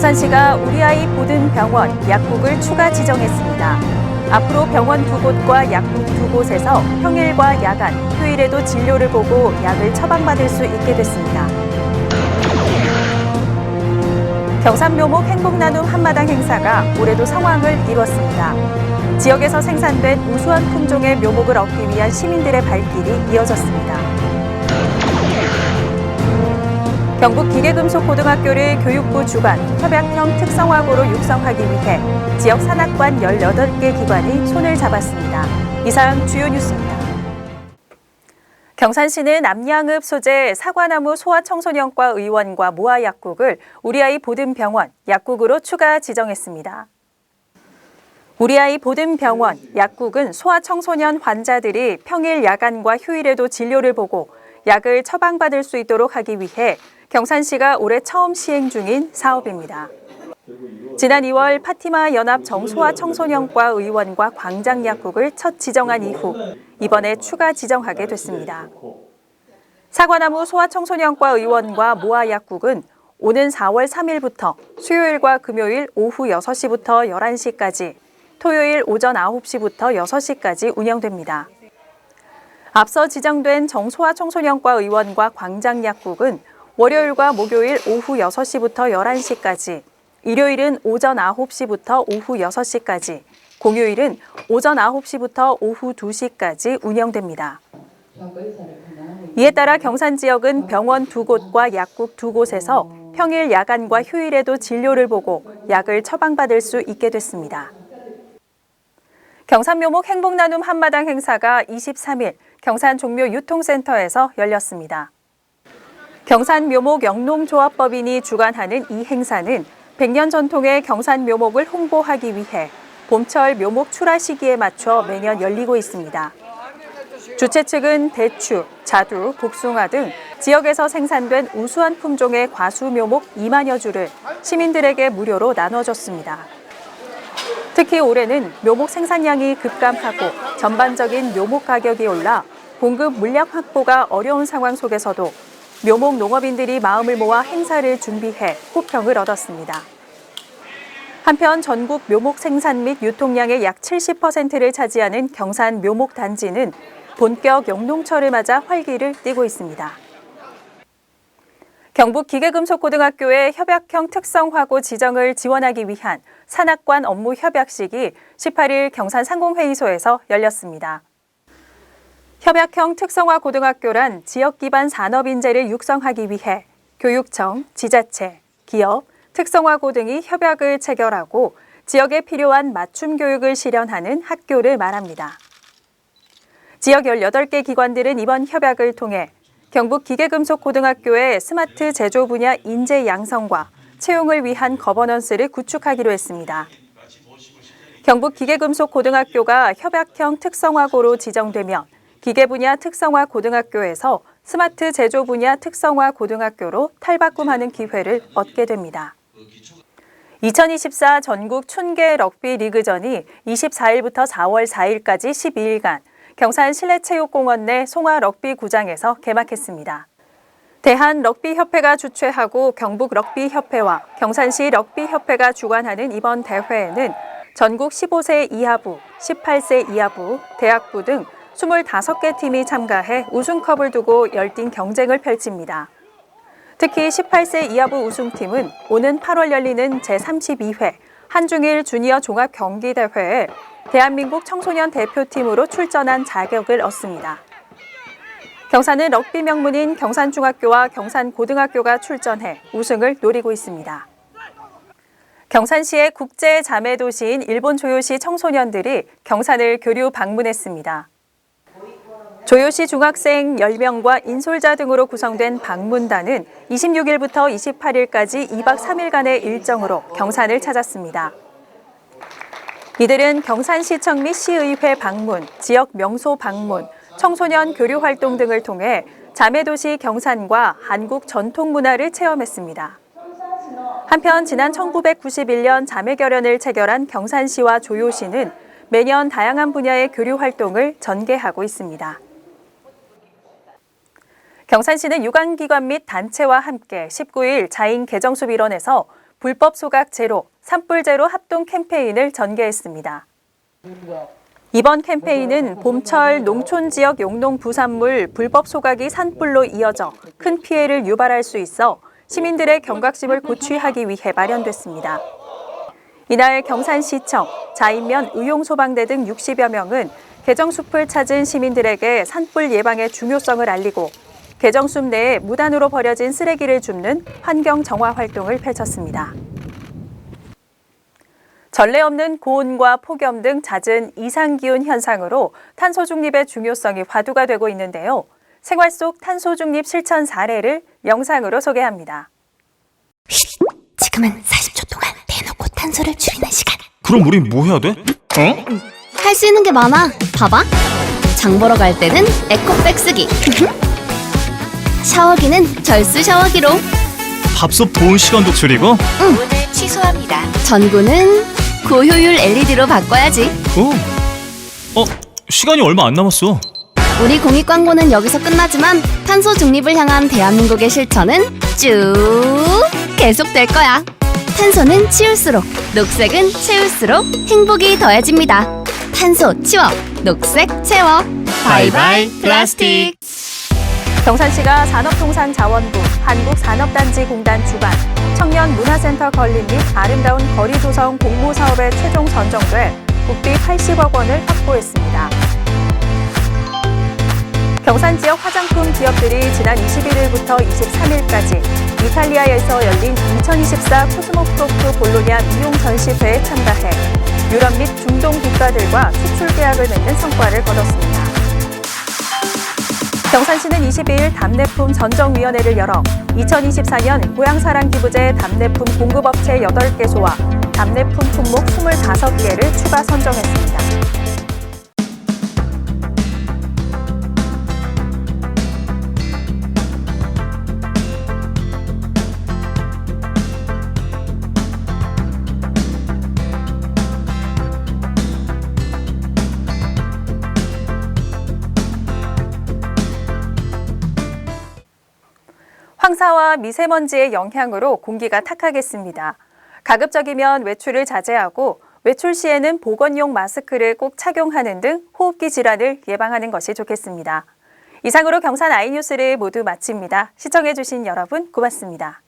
경산시가 우리 아이 보든 병원 약국을 추가 지정했습니다. 앞으로 병원 두 곳과 약국 두 곳에서 평일과 야간, 휴일에도 진료를 보고 약을 처방받을 수 있게 됐습니다. 경산묘목 행복나눔 한마당 행사가 올해도 성황을 이뤘습니다. 지역에서 생산된 우수한 품종의 묘목을 얻기 위한 시민들의 발길이 이어졌습니다. 경북 기계금속고등학교를 교육부 주관 협약형 특성화고로 육성하기 위해 지역 산악관 18개 기관이 손을 잡았습니다. 이상 주요 뉴스입니다. 경산시는 암양읍 소재 사과나무 소아청소년과 의원과 모아 약국을 우리아이 보든병원 약국으로 추가 지정했습니다. 우리아이 보든병원 약국은 소아청소년 환자들이 평일 야간과 휴일에도 진료를 보고 약을 처방받을 수 있도록 하기 위해 경산시가 올해 처음 시행 중인 사업입니다. 지난 2월 파티마 연합 정소아 청소년과 의원과 광장 약국을 첫 지정한 이후 이번에 추가 지정하게 됐습니다. 사과나무 소아 청소년과 의원과 모아 약국은 오는 4월 3일부터 수요일과 금요일 오후 6시부터 11시까지, 토요일 오전 9시부터 6시까지 운영됩니다. 앞서 지정된 정소아 청소년과 의원과 광장 약국은 월요일과 목요일 오후 6시부터 11시까지, 일요일은 오전 9시부터 오후 6시까지, 공휴일은 오전 9시부터 오후 2시까지 운영됩니다. 이에 따라 경산 지역은 병원 두 곳과 약국 두 곳에서 평일 야간과 휴일에도 진료를 보고 약을 처방받을 수 있게 됐습니다. 경산묘목 행복나눔 한마당 행사가 23일 경산 종묘 유통센터에서 열렸습니다. 경산 묘목 영농조합법인이 주관하는 이 행사는 100년 전통의 경산 묘목을 홍보하기 위해 봄철 묘목 출하 시기에 맞춰 매년 열리고 있습니다. 주최 측은 대추, 자두, 복숭아 등 지역에서 생산된 우수한 품종의 과수 묘목 2만여 주를 시민들에게 무료로 나눠줬습니다. 특히 올해는 묘목 생산량이 급감하고 전반적인 묘목 가격이 올라 공급 물량 확보가 어려운 상황 속에서도 묘목 농업인들이 마음을 모아 행사를 준비해 호평을 얻었습니다. 한편 전국 묘목 생산 및 유통량의 약 70%를 차지하는 경산 묘목 단지는 본격 영농철을 맞아 활기를 띠고 있습니다. 경북 기계금속고등학교의 협약형 특성화고 지정을 지원하기 위한 산악관 업무 협약식이 18일 경산 상공회의소에서 열렸습니다. 협약형 특성화 고등학교란 지역 기반 산업 인재를 육성하기 위해 교육청, 지자체, 기업, 특성화고 등이 협약을 체결하고 지역에 필요한 맞춤 교육을 실현하는 학교를 말합니다. 지역 18개 기관들은 이번 협약을 통해 경북 기계금속고등학교의 스마트 제조 분야 인재 양성과 채용을 위한 거버넌스를 구축하기로 했습니다. 경북 기계금속고등학교가 협약형 특성화고로 지정되면 기계 분야 특성화 고등학교에서 스마트 제조 분야 특성화 고등학교로 탈바꿈하는 기회를 얻게 됩니다. 2024 전국 춘계 럭비 리그전이 24일부터 4월 4일까지 12일간 경산 실내체육공원 내 송화 럭비 구장에서 개막했습니다. 대한 럭비협회가 주최하고 경북 럭비협회와 경산시 럭비협회가 주관하는 이번 대회에는 전국 15세 이하부, 18세 이하부, 대학부 등 25개 팀이 참가해 우승컵을 두고 열띤 경쟁을 펼칩니다. 특히 18세 이하부 우승팀은 오는 8월 열리는 제32회 한중일 주니어 종합 경기 대회에 대한민국 청소년 대표팀으로 출전한 자격을 얻습니다. 경산은 럭비 명문인 경산중학교와 경산고등학교가 출전해 우승을 노리고 있습니다. 경산시의 국제 자매 도시인 일본 조요시 청소년들이 경산을 교류 방문했습니다. 조요시 중학생 10명과 인솔자 등으로 구성된 방문단은 26일부터 28일까지 2박 3일간의 일정으로 경산을 찾았습니다. 이들은 경산시청 및 시의회 방문, 지역 명소 방문, 청소년 교류 활동 등을 통해 자매도시 경산과 한국 전통 문화를 체험했습니다. 한편 지난 1991년 자매결연을 체결한 경산시와 조요시는 매년 다양한 분야의 교류 활동을 전개하고 있습니다. 경산시는 유관기관 및 단체와 함께 19일 자인 개정숲 일원에서 불법 소각 제로, 산불 제로 합동 캠페인을 전개했습니다. 이번 캠페인은 봄철 농촌 지역 용농 부산물 불법 소각이 산불로 이어져 큰 피해를 유발할 수 있어 시민들의 경각심을 고취하기 위해 마련됐습니다. 이날 경산시청, 자인면 의용소방대 등 60여 명은 개정숲을 찾은 시민들에게 산불 예방의 중요성을 알리고 개정숲 내에 무단으로 버려진 쓰레기를 줍는 환경 정화 활동을 펼쳤습니다. 전례 없는 고온과 폭염 등 잦은 이상기온 현상으로 탄소 중립의 중요성이 화두가 되고 있는데요. 생활 속 탄소 중립 실천 사례를 영상으로 소개합니다. 지금은 40초 동안 대놓고 탄소를 줄이는 시간. 그럼 우린 뭐 해야 돼? 어? 할 수 있는 게 많아. 봐봐. 장 보러 갈 때는 에코백 쓰기. 샤워기는 절수 샤워기로. 밥솥 보온 시간도 줄이고? 취소합니다. 전구는 고효율 LED로 바꿔야지. 어? 어? 시간이 얼마 안 남았어. 우리 공익 광고는 여기서 끝나지만 탄소 중립을 향한 대한민국의 실천은 쭉 계속될 거야. 탄소는 치울수록, 녹색은 채울수록 행복이 더해집니다. 탄소 치워, 녹색 채워. 바이바이 플라스틱. 경산시가 산업통상자원부, 한국산업단지공단 주관, 청년문화센터 건립 및 아름다운 거리 조성 공모 사업에 최종 선정돼 국비 80억 원을 확보했습니다. 경산 지역 화장품 기업들이 지난 21일부터 23일까지 이탈리아에서 열린 2024 코스모프로프 볼로냐 이용 전시회에 참가해 유럽 및 중동 국가들과 수출 계약을 맺는 성과를 거뒀습니다. 경산시는 22일 답례품 전정위원회를 열어 2024년 고향사랑 기부제 답례품 공급업체 8개소와 답례품 품목 25개를 추가 선정했습니다. 미세먼지의 영향으로 공기가 탁하겠습니다. 가급적이면 외출을 자제하고 외출 시에는 보건용 마스크를 꼭 착용하는 등 호흡기 질환을 예방하는 것이 좋겠습니다. 이상으로 경산 아이뉴스를 모두 마칩니다. 시청해주신 여러분 고맙습니다.